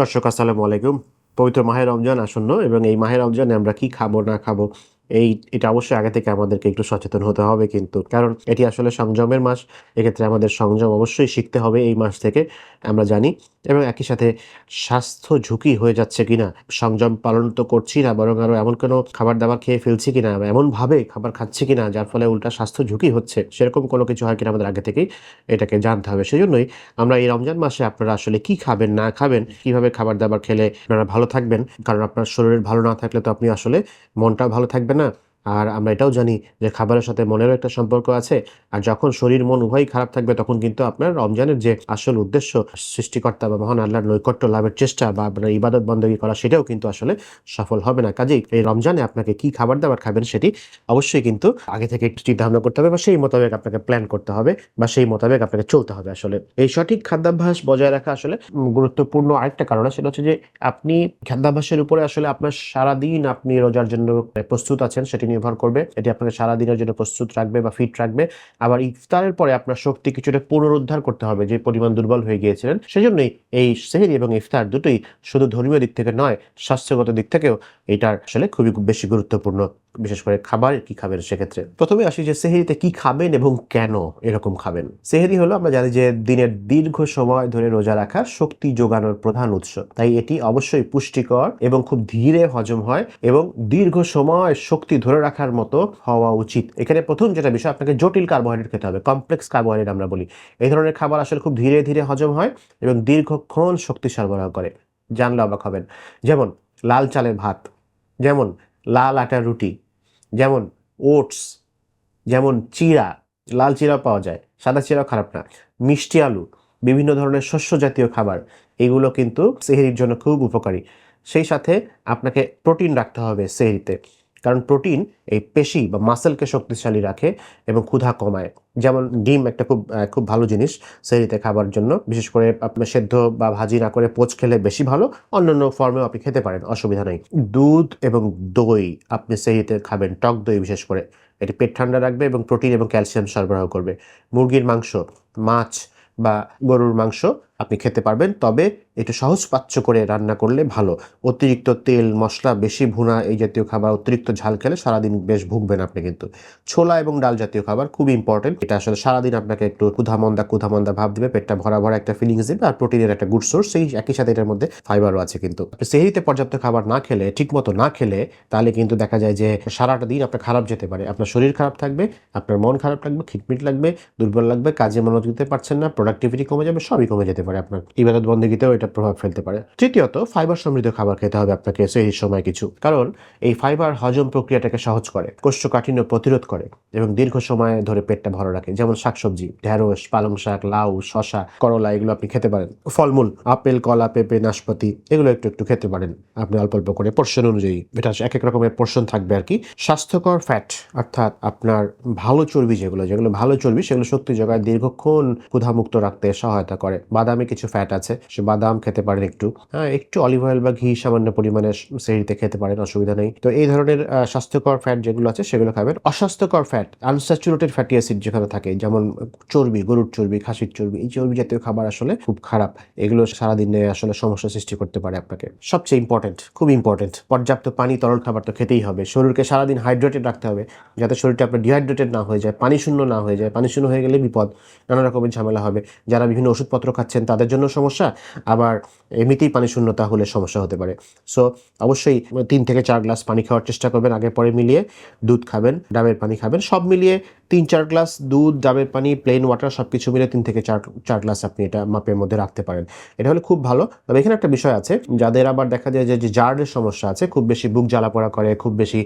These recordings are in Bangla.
দর্শক, আসসালামু আলাইকুম। পবিত্র মাহের রমজান আসন্ন এবং এই মাহের রমজানে আমরা কি খাব, না খাব, এই, এটা অবশ্যই আগে থেকে আমাদেরকে একটু সচেতন হতে হবে কিন্তু, কারণ এটি আসলে সংযমের মাস, এক্ষেত্রে আমাদের সংযম অবশ্যই শিখতে হবে এই মাস থেকে, আমরা জানি। এবং একই সাথে স্বাস্থ্য ঝুঁকি হয়ে যাচ্ছে কিনা, সংযম পালন তো করছি না, বরং আরও এমন কোনো খাবার দাবার খেয়ে ফেলছি কিনা এমনভাবে খাবার খাচ্ছি কিনা, যার ফলে উল্টা স্বাস্থ্য ঝুঁকি হচ্ছে, সেরকম কোনো কিছু হয় কিনা আমাদের আগে থেকেই এটাকে জানতে হবে। সেই জন্যই আমরা এই রমজান মাসে আপনারা আসলে কি খাবেন, না খাবেন, কীভাবে খাবার দাবার খেলে আপনারা ভালো থাকবেন, কারণ আপনার শরীর ভালো না থাকলে তো আপনি আসলে মনটাও ভালো থাকবে না আর আমরা এটাও জানি যে খাবারের সাথে মনেরও একটা সম্পর্ক আছে। আর যখন শরীর, মন উভয়ই খারাপ থাকবে, তখন কিন্তু আপনার রমজানের যে আসল উদ্দেশ্য, সৃষ্টিকর্তা বা মহান আল্লাহর নৈকট্য লাভের চেষ্টা বা আপনার ইবাদত বন্দী করা, সেটাও কিন্তু আসলে সফল হবে না। কাজেই এই রমজানে আপনাকে কি খাবার দাবার খাবেন সেটি অবশ্যই কিন্তু আগে থেকে একটু চিন্তা ভাবনা করতে হবে বা সেই মোতাবেক আপনাকে প্ল্যান করতে হবে বা সেই মোতাবেক আপনাকে চলতে হবে আসলে। এই সঠিক খাদ্যাভ্যাস বজায় রাখা আসলে গুরুত্বপূর্ণ আরেকটা কারণ সেটা হচ্ছে যে আপনি খাদ্যাভ্যাসের উপরে আসলে আপনার সারাদিন আপনি রোজার জন্য প্রস্তুত আছেন, সেটি নির্ভর করবে। এটি আপনাকে সারাদিনের জন্য প্রস্তুত রাখবে বা ফিট রাখবে। আবার ইফতারের পরে আপনার শক্তি কিছুটা পুনরুদ্ধার করতে হবে, যে পরিমাণ দুর্বল হয়ে গিয়েছিলেন। সেজন্যই এই সেহেরি এবং ইফতার দুটোই শুধু ধর্মীয় দিক থেকে নয়, স্বাস্থ্যগত দিক থেকেও এটার আসলে খুবই বেশি গুরুত্বপূর্ণ। বিশেষ করে খাবার কি খাবেন সেক্ষেত্রে? প্রথমে আসি যে সেহেরিতে কি খাবেন এবং কেন এরকম খাবেন? সেহেরি হলো আমরা জানি যে দিনের দীর্ঘ সময় ধরে রোজা রাখা শক্তি যোগানোর প্রধান উৎস। তাই এটি অবশ্যই পুষ্টিকর এবং খুব ধীরে হজম হয় এবং দীর্ঘ সময় শক্তি ধরে রাখার মতো হওয়া উচিত। এখানে প্রথম যেটা বিষয়, আপনাকে জটিল কার্বোহাইড্রেট খেতে হবে কমপ্লেক্স কার্বোহাইড্রেট আমরা বলি। এই ধরনের খাবার আসলে খুব ধীরে ধীরে হজম হয় এবং দীর্ঘক্ষণ শক্তি সরবরাহ করে। জানলে অবাক হবেন। যেমন লাল চালের ভাত, যেমন লাল আটার রুটি যেমন ওটস, যেমন চিরা লাল চিরা পাওয়া যায়, সাদা চিড়াও খারাপ না। মিষ্টি আলু, বিভিন্ন ধরনের শস্য জাতীয় খাবার, এগুলো কিন্তু সেহেরির জন্য খুব উপকারী। সেই সাথে আপনাকে প্রোটিন রাখতে হবে সেহরিতে। কারণ প্রোটিন এই পেশি বা মাসেলকে শক্তিশালী রাখে এবং ক্ষুধা কমায়। যেমন ডিম একটা খুব খুব ভালো জিনিস সেহরিতে খাবার জন্য। বিশেষ করে আপনার সেদ্ধ বা ভাজি না করে পোচ খেলে বেশি ভালো। অন্যান্য ফর্মেও আপনি খেতে পারেন, অসুবিধা নেই। দুধ এবং দই আপনি সেহরিতে খাবেন, টক দই বিশেষ করে। এটি পেট ঠান্ডা রাখবে এবং প্রোটিন এবং ক্যালসিয়াম সরবরাহ করবে। মুরগির মাংস, মাছ বা গরুর মাংস আপনি খেতে পারবেন, তবে একটু সহজ পাচ্য করে রান্না করলে ভালো। অতিরিক্ত তেল, মশলা, বেশি ভুনা এই জাতীয় খাবার, অতিরিক্ত ঝাল খেলে সারাদিন বেশ ভুগবেন আপনি কিন্তু। ছোলা এবং ডাল জাতীয় খাবার খুবই ইম্পর্টেন্ট এটা আসলে সারাদিন আপনাকে একটু ক্ষুধামন্দা ক্ষুধামন্দা ভাব দিবে, পেটটা ভরা ভরা একটা ফিলিংস দিবে আর প্রোটিনের একটা গুড সোর্স সেই একই সাথে এটার মধ্যে ফাইবারও আছে কিন্তু। আপনি সেহরিতে পর্যাপ্ত খাবার না খেলে, ঠিকমতো না খেলে, তাহলে কিন্তু দেখা যায় যে সারাটা দিন আপনার খারাপ যেতে পারে। আপনার শরীর খারাপ থাকবে, আপনার মন খারাপ লাগবে, খিটমিট লাগবে, দুর্বল লাগবে, কাজে মনোযোগ দিতে পারছেন না প্রোডাক্টিভিটি কমে যাবে, সবই কমে যেতে পারে আপনার ইবাদত বন্দীগীতেও এটা প্রভাব ফেলতে পারে। তৃতীয়ত ফাইবার সমৃদ্ধ খাবার খেতে হবে আপনাকে সেই সময় কিছু। কারণ এই ফাইবার হজম প্রক্রিয়াটাকে সহজ করে, কোষ্ঠকাঠিন্য প্রতিরোধ করে এবং দীর্ঘ সময় ধরে পেটটা ভরা রাখে। যেমন শাকসবজি, ঢেঁড়স, পালং শাক, লাউ শশা করলা, এগুলো আপনি খেতে পারেন। ফলমূল, আপেল, কলা, পেঁপে, নাশপাতি, এগুলো একটু একটু খেতে পারেন। আপনি অল্প অল্প করে পোর্শন অনুযায়ী। এটা এক এক রকমের পোর্শন থাকবে আর কি। স্বাস্থ্যকর ফ্যাট অর্থাৎ আপনার ভালো চর্বি যেগুলো যেগুলো ভালো চর্বি, সেগুলো শক্তি যোগায় দীর্ঘক্ষণ ক্ষুধামুক্ত রাখতে সহায়তা করে। বাদামে কিছু ফ্যাট আছে, সে বাদাম খেতে পারেন একটু। হ্যাঁ একটু অলিভ অয়েল বা ঘি সামান্য পরিমাণে সেহরিতে খেতে পারেন, অসুবিধা নেই। তো এই ধরনের স্বাস্থ্যকর ফ্যাট যেগুলো আছে, সেগুলো খাবেন। অস্বাস্থ্যকর ফ্যাট আনস্যাচুরেটেড ফ্যাটি অ্যাসিড যেখানে থাকে, যেমন চর্বি, গরুর চর্বি, খাসির চর্বি, এই চর্বি জাতীয় খাবার আসলে খুব খারাপ। এগুলো সারাদিনে আসলে সমস্যা সৃষ্টি করতে পারে আপনাকে। সবচেয়ে ইম্পর্টেন্ট খুব ইম্পর্টেন্ট পর্যাপ্ত পানি, তরল খাবার তো খেতেই হবে। শরীরকে সারাদিন হাইড্রেটেড রাখতে হবে, যাতে শরীরটা আপনার ডিহাইড্রেটেড না হয়ে যায়, পানি শূন্য না হয়ে যায়। পানি শূন্য হয়ে গেলে বিপদ, নানা রকমের ঝামেলা হবে। যারা বিভিন্ন ওষুধপত্র খাচ্ছেন তাদের জন্য সমস্যা, আবার এমনিতেই পানি শূন্যতা হলে সমস্যা হতে পারে। সো অবশ্যই তিন থেকে চার গ্লাস পানি খাওয়ার চেষ্টা করবেন, আগে পরে মিলিয়ে দুধ খাবেন, ডাবের পানি খাবেন, সব মিলিয়ে তিন, চার গ্লাস দুধ ডাবের পানি প্লেন ওয়াটার সব কিছু মিলে তিন থেকে চার চার গ্লাস আপনি এটা মাপের মধ্যে রাখতে পারেন। এটা হলে খুব ভালো। তবে এখানে একটা বিষয় আছে, যাদের আবার দেখা যায় যে জার্ডের সমস্যা আছে, খুব বেশি বুক জ্বালা পোড়া করে, খুব বেশি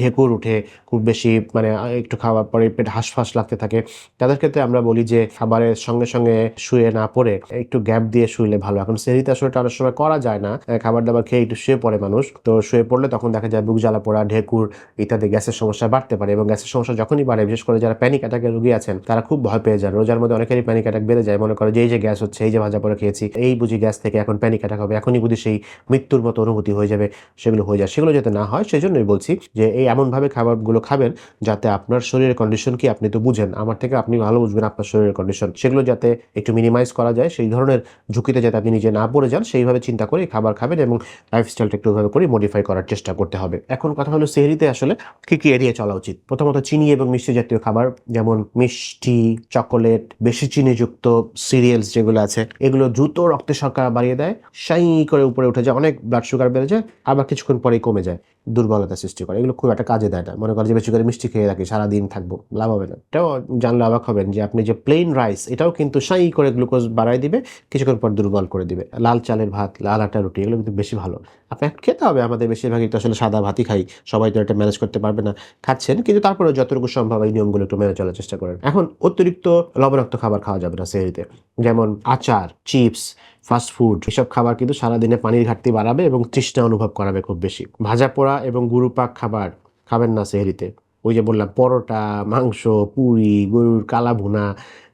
ঢেকুর উঠে, খুব বেশি মানে একটু খাওয়ার পরে পেট হাঁসফাঁস লাগতে থাকে। তাদের ক্ষেত্রে আমরা বলি যে, খাবারের সঙ্গে সঙ্গে শুয়ে না পড়ে, একটু গ্যাপ দিয়ে শুইলে ভালো। এখন সেরিতে আসলে অনেক সময় করা যায় না খাবার দাবার খেয়ে একটু শুয়ে পড়ে মানুষ। তো শুয়ে পড়লে তখন দেখা যায় বুক জ্বালা পোড়া, ঢেকুর ইত্যাদি গ্যাসের সমস্যা বাড়তে পারে এবং গ্যাসের সমস্যা যখনই বাড়ে, বিশেষ করে করে যারা প্যানিক অ্যাটাকের রোগী আছেন, তারা খুব ভয় পেয়ে যান। রোজার মধ্যে অনেকেরই প্যানিক অ্যাটাক বেড়ে যায়। মনে করে যে, এই যে গ্যাস হচ্ছে, এই যে ভাজা পরে খেয়েছি, এই বুঝি গ্যাস থেকে এখন প্যানিক অ্যাটাক হবে। এখনই বুঝি সেই মৃত্যুর মতো অনুভূতি হয়ে যাবে, সেগুলো হয়ে যায়। সেগুলো যাতে না হয় সেই জন্যই বলছি যে, এই এমনভাবে খাবারগুলো খাবেন যাতে আপনার শরীরের কন্ডিশন কি আপনি তো বুঝেন। আমার থেকে আপনি ভালো বুঝবেন আপনার শরীরের কন্ডিশন সেগুলো যাতে একটু মিনিমাইজ করা যায়, সেই ধরনের ঝুঁকিতে যাতে আপনি নিজে না পড়ে যান, সেইভাবে চিন্তা করে খাবার খাবেন এবং লাইফস্টাইলটা একটু করে মডিফাই করার চেষ্টা করতে হবে। এখন কথা হলো সেহরিতে আসলে কি কি এড়িয়ে চলা উচিত? প্রথমত চিনি এবং মিষ্টি জাতীয় খাবার, যেমন মিষ্টি, চকোলেট, বেশি চিনিযুক্ত সিরিয়ালস যেগুলো আছে, এগুলো দ্রুত রক্তের শর্করা বাড়িয়ে দেয়, সাই করে উপরে উঠে যায়, অনেক ব্লাড সুগার বেড়ে যায়, আবার কিছুক্ষণ পরেই কমে যায়, দুর্বলতা সৃষ্টি করে। এগুলো খুব একটা কাজে দেয় না। মনে করে যে বেশি করে মিষ্টি খেয়ে রাখি সারাদিন থাকব, লাভ হবে না। এটাও জানলে অবাক হবেন যে আপনি যে প্লেন রাইস এটাও কিন্তু সাই করে গ্লুকোজ বাড়াই দিবে, কিছুক্ষণ পর দুর্বল করে দিবে। লাল চালের ভাত, লাল আটা রুটি, এগুলো কিন্তু বেশি ভালো। আপনার খেতে হবে, আমাদের বেশিরভাগই তো আসলে সাদা ভাতই খাই, সবাই তো এটা ম্যানেজ করতে পারবে না, খাচ্ছেন, কিন্তু তারপরে যতটুকু সম্ভব এই নিয়মগুলো একটু মেনে চলার চেষ্টা করেন। এখন অতিরিক্ত লবণাক্ত খাবার খাওয়া যাবে না সেহরিতে। যেমন আচার, চিপস ফাস্টফুড এসব খাবার কিন্তু সারাদিনে পানির ঘাটতি বাড়াবে এবং তৃষ্ণা অনুভব করাবে খুব বেশি। ভাজা পোড়া এবং গুরুপাক খাবার খাবেন না সেহরিতে। ওই যে বললাম, পরোটা, মাংস, পুরি, গরুর কালা ভুনা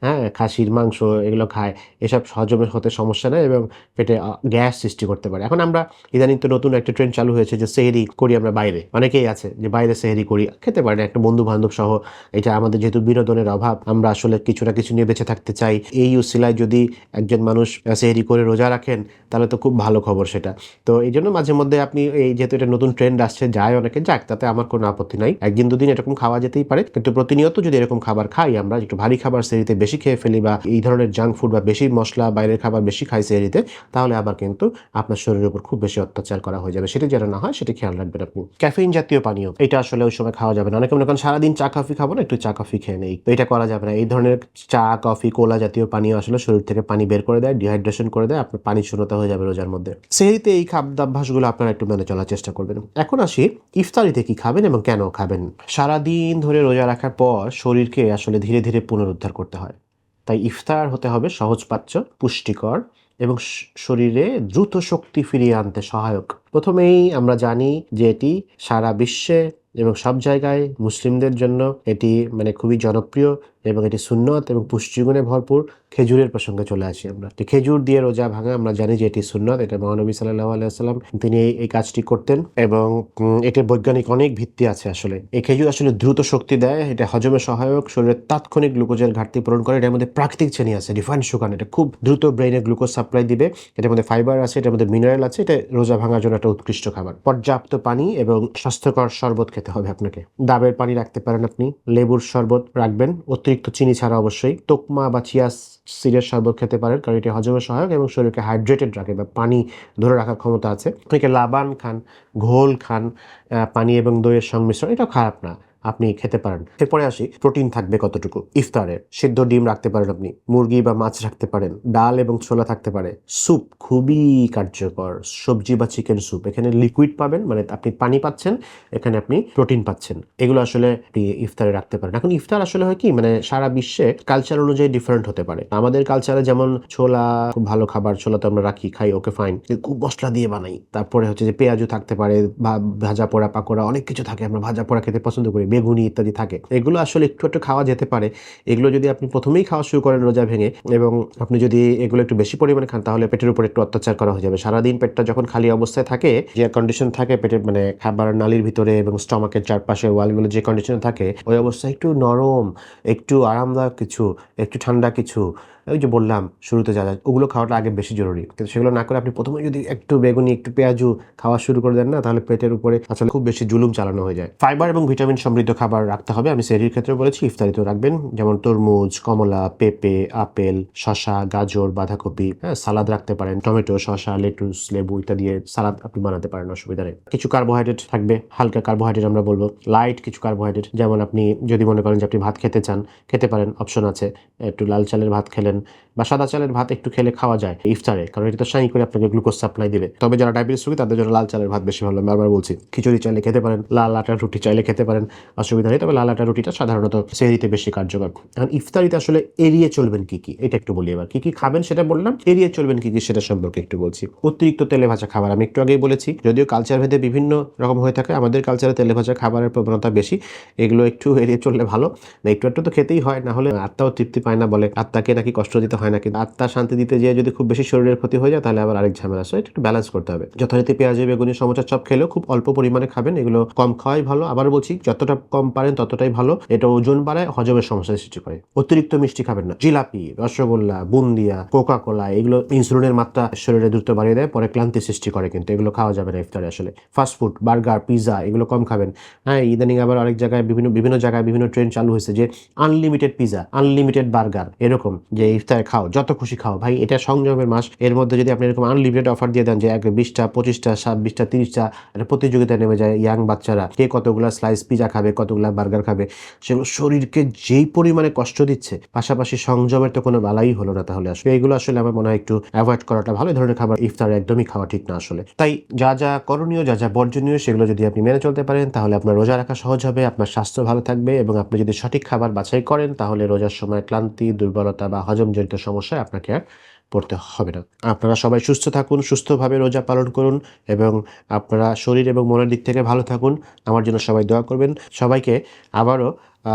হ্যাঁ খাসির মাংস এগুলো খায়। এসব হজমের হতে সমস্যা নেই এবং পেটে গ্যাস সৃষ্টি করতে পারে। এখন আমরা ইদানিং তো নতুন একটা ট্রেন্ড চালু হয়েছে যে সেহেরি করি আমরা বাইরে। অনেকেই আছে যে বাইরে সেহেরি করি, খেতে পারে একটা বন্ধু বান্ধব সহ, এটা আমাদের যেহেতু বিনোদনের অভাব, আমরা আসলে কিছু না কিছু নিয়ে বেঁচে থাকতে চাই। এই উসিলায় যদি একজন মানুষ সেহেরি করে রোজা রাখেন, তাহলে তো খুব ভালো খবর সেটা। তো এই জন্য মাঝে মধ্যে আপনি, এই যেহেতু এটা নতুন ট্রেন্ড আসছে যায় অনেকে যাক, তাতে আমার কোনো আপত্তি নাই। একদিন দুদিন এরকম খাওয়া যেতেই পারে। কিন্তু প্রতিনিয়ত যদি এরকম খাবার খাই, আমরা একটু ভারী খাবার সেরিতে বেশি খেয়ে ফেলি বা এই ধরনের জাঙ্ক ফুড বা বেশি মশলা, বাইরের খাবার বেশি খাই সেরিতে তাহলে আবার কিন্তু আপনার শরীরের উপর খুব বেশি অত্যাচার করা হয়ে যাবে। সেটা যেন না হয়, সেটা খেয়াল রাখবেন আপনি। ক্যাফেইন জাতীয় পানীয়, এটা আসলে ওই সময় খাওয়া যাবে না। অনেকে মনে করেন সারাদিন চা কফি খাব না, একটু চা কফি খেয়ে নেই। এটা করা যাবে না। এই ধরনের চা কফি কোলা জাতীয় পানীয় আসলে শরীর থেকে পানি বের করে দেয় ডিহাইড্রেশন করে দেয়, আপনার পানি শূন্যতা হয়ে যাবে রোজার মধ্যে। সেহরিতে এই খাদ্যাভ্যাসগুলো আপনারা একটু মেনে চলার চেষ্টা করবেন। এখন আসি ইফতারিতে কি খাবেন এবং কেন খাবেন? সারাদিন ধরে রোজা রাখার পর শরীরকে আসলে ধীরে ধীরে পুনরুদ্ধার করতে হয়। তাই ইফতার হতে হবে সহজপাচ্য, পুষ্টিকর এবং শরীরে দ্রুত শক্তি ফিরিয়ে আনতে সহায়ক। প্রথমেই আমরা জানি যে এটি সারা বিশ্বে এবং সব জায়গায় মুসলিমদের জন্য এটি মানে খুবই জনপ্রিয় এবং এটি সুন্নত এবং পুষ্টিগুণে ভরপুর খেজুরের প্রসঙ্গে চলে আসি আমরা। খেজুর দিয়ে রোজা ভাঙা আমরা জানি যে এটি সুন্নত, এটা মহানবী সাল্লাহ আলাইসাল্লাম তিনি এই- কাজটি করতেন এবং এটির বৈজ্ঞানিক অনেক ভিত্তি আছে আসলে। এই খেজুর আসলে দ্রুত শক্তি দেয়, এটা হজমে সহায়ক, শরীরের তাৎক্ষণিক গ্লুকোজের ঘাটতি পূরণ করে, এটার মধ্যে প্রাকৃতিক চিনি আছে রিফাইন্ড সুগার, এটা খুব দ্রুত ব্রেনে গ্লুকোজ সাপ্লাই দিবে, এটার মধ্যে ফাইবার আছে, এটার মধ্যে মিনারেল আছে, এটা রোজা ভাঙার জন্য একটা উৎকৃষ্ট খাবার। পর্যাপ্ত পানি এবং স্বাস্থ্যকর শরবত খেতে হবে আপনাকে। ডাবের পানি রাখতে পারেন আপনি। লেবুর শরবত রাখবেন। অতিরিক্ত চিনি ছাড়া অবশ্যই। তোকমা বা চিয়া সিডের শরবত খেতে পারেন, কারণ এটি হজমের সহায়ক এবং শরীরকে হাইড্রেটেড রাখে বা পানি ধরে রাখার ক্ষমতা আছে। অনেকে লাবান খান, ঘোল খান পানি এবং দইয়ের সংমিশ্রণ, এটাও খারাপ না। আপনি খেতে পারেন। এরপরে আসি, প্রোটিন থাকবে কতটুকু? ইফতারে সিদ্ধ ডিম রাখতে পারেন আপনি, মুরগি বা মাছ রাখতে পারেন, ডাল এবং ছোলা থাকতে পারে। স্যুপ খুবই কার্যকর, সবজি বা চিকেন স্যুপ। এখানে লিকুইড পাবেন মানে আপনি পানি পাচ্ছেন, এখানে আপনি প্রোটিন পাচ্ছেন। এগুলো আসলে ইফতারে রাখতে পারেন। এখন ইফতার আসলে হয় কি মানে সারা বিশ্বে কালচার অনুযায়ী ডিফারেন্ট হতে পারে। আমাদের কালচারে যেমন ছোলা, খুব ভালো খাবার, ছোলা তো আমরা রাখি, খাই, ওকে ফাইন খুব মশলা দিয়ে বানাই। তারপরে হচ্ছে যে পেঁয়াজও থাকতে পারে, বা ভাজা পোড়া, পাকোড়া, অনেক কিছু থাকে, আমরা ভাজা পোড়া খেতে পছন্দ করি। বেগুনি ইত্যাদি থাকে। এগুলো আসলে একটু একটু খাওয়া যেতে পারে। এগুলো যদি আপনি প্রথমেই খাওয়া শুরু করেন রোজা ভেঙে এবং আপনি যদি এগুলো একটু বেশি পরিমাণে খান, তাহলে পেটের উপর একটু অত্যাচার করা হয়ে যাবে। সারাদিন পেটটা যখন খালি অবস্থায় থাকে, যে কন্ডিশন থাকে পেটের মানে খাবার নালীর ভিতরে এবং স্টমাকের চারপাশে, ওয়ালগুলো যে কন্ডিশনে থাকে, ওই অবস্থায় একটু নরম, একটু আরামদায়ক কিছু, একটু ঠান্ডা কিছু ওই যে বললাম, শুরুতে যা যা, ওগুলো খাওয়াটা আগে বেশি জরুরি। কিন্তু সেগুলো না করে আপনি প্রথমে যদি একটু বেগুনি, একটু পেঁয়াজু খাওয়া শুরু করে দেন না, তাহলে পেটের উপরে আসলে খুব বেশি জুলুম চালানো হয়ে যায়। ফাইবার এবং ভিটামিন সমৃদ্ধ খাবার রাখতে হবে। আমি সেরির ক্ষেত্রে বলেছি, ইফতারিতেও রাখবেন। যেমন তরমুজ, কমলা, পেঁপে, আপেল, শসা, গাজর, বাঁধাকপি হ্যাঁ সালাদ রাখতে পারেন। টমেটো শশা লেটুস, লেবু ইত্যাদি সালাদ আপনি বানাতে পারেন, অসুবিধা নেই। কিছু কার্বোহাইড্রেট থাকবে, হালকা কার্বোহাইড্রেট আমরা বলব। লাইট কিছু কার্বোহাইড্রেট যেমন আপনি যদি মনে করেন যে আপনি ভাত খেতে চান, খেতে পারেন অপশন আছে। একটু লাল চালের ভাত খেলেন পারেন বা সাদা চালের ভাত একটু খেলে খাওয়া যায় ইফতারে, কারণ এটা তো সাই করে আপনাকে গ্লুকোজ সাপ্লাই দিবে। তবে যারা ডায়াবেটিস রোগী, তাদের জন্য লাল চালের ভাত বেশি ভালো। আমি বলছি, খিচুড়ি চাইলে খেতে পারেন, লাল আটার রুটি চাইলে খেতে পারেন, অসুবিধা নেই। তবে লাল আটার রুটিটা সাধারণত সেহরিতে বেশি কার্যকর। এখন ইফতারিতে আসলে এড়িয়ে চলবেন কি কি? এটা একটু বলি এবার। কি কি খাবেন সেটা বললাম, এড়িয়ে চলবেন কি কি সেটা সম্পর্কে একটু বলছি। অতিরিক্ত তেলে ভাজা খাবার, আমি একটু আগেই বলেছি, যদিও কালচার ভেদে বিভিন্ন রকম হয়ে থাকে, আমাদের কালচারে তেলে ভাজা খাবারের প্রবণতা বেশি। এগুলো একটু এড়িয়ে চললে ভালো, না একটু একটু তো খেতেই হয়, না হলে আত্মাও তৃপ্তি পায় না বলে। আত্মাকে নাকি কষ্ট দিতে হয় না, কিন্তু আত্মা শান্তি দিতে যেয়ে যদি খুব বেশি শরীরের ক্ষতি হয়ে যায়, তাহলে আবার আরেক ঝামেলা। আছে এটা একটু ব্যালেন্স করতে হবে। যথারীতি পেঁয়াজি, বেগুনি সমোচা চপ খেলেও খুব অল্প পরিমাণে খাবেন। এগুলো কম খাওয়াই ভালো। আবার বলছি, যতটা কম পারেন ততটাই ভালো। এটা ওজন বাড়ায় হজমের সমস্যা সৃষ্টি করে। অতিরিক্ত মিষ্টি খাবেন না। জিলাপি, রসগোল্লা, বুন্দিয়া কোকা কোলা এগুলো ইনসুলিনের মাত্রা শরীরে দ্রুত বাড়িয়ে দেয়, পরে ক্লান্তি সৃষ্টি করে কিন্তু। এগুলো খাওয়া যাবে না ইফতারে আসলে। ফাস্টফুড বার্গার পিৎজা এগুলো কম খাবেন। হ্যাঁ ইদানিং আবার আরেক জায়গায় বিভিন্ন বিভিন্ন জায়গায় বিভিন্ন ট্রেন চালু হয়েছে যে আনলিমিটেড পিৎজা আনলিমিটেড বার্গার এরকম। যে ইফতারে খাও, যত খুশি খাও। ভাই, এটা সংযমের মাস। এর মধ্যে যদি আপনি এরকম আনলিমিটেড অফার দিয়ে দেন যে এক, বিশটা, পঁচিশটা সাত বিশটা তিরিশটা একটা প্রতিযোগিতায় নেমে যায় ইয়াং বাচ্চারা। কে কতগুলা স্লাইস পিজা খাবে, কতগুলা বার্গার খাবে, সেগুলো শরীরকে যেই পরিমাণে কষ্ট দিচ্ছে, পাশাপাশি সংযমের তো কোনো বালাই হলো না তাহলে আসলে। এগুলো আসলে আমার মনে হয় একটু অ্যাভয়েড করাটা ভালো। ধরনের খাবার ইফতার একদমই খাওয়া ঠিক না আসলে। তাই যা যা করণীয়, যা যা বর্জনীয়, সেগুলো যদি আপনি মেনে চলতে পারেন, তাহলে আপনার রোজা রাখা সহজ হবে, আপনার স্বাস্থ্য ভালো থাকবে এবং আপনি যদি সঠিক খাবার বাছাই করেন, তাহলে রোজার সময় ক্লান্তি, দুর্বলতা বা হজমজনিত সমস্যায় আপনাকে আর পড়তে হবে না। আপনারা সবাই সুস্থ থাকুন, সুস্থভাবে রোজা পালন করুন এবং আপনারা শরীর এবং মনের দিক থেকে ভালো থাকুন। আমার জন্য সবাই দোয়া করবেন। সবাইকে আবারও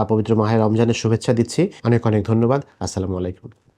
পবিত্র মাহের রমজানের শুভেচ্ছা দিচ্ছি। অনেক অনেক ধন্যবাদ। আসসালামু আলাইকুম।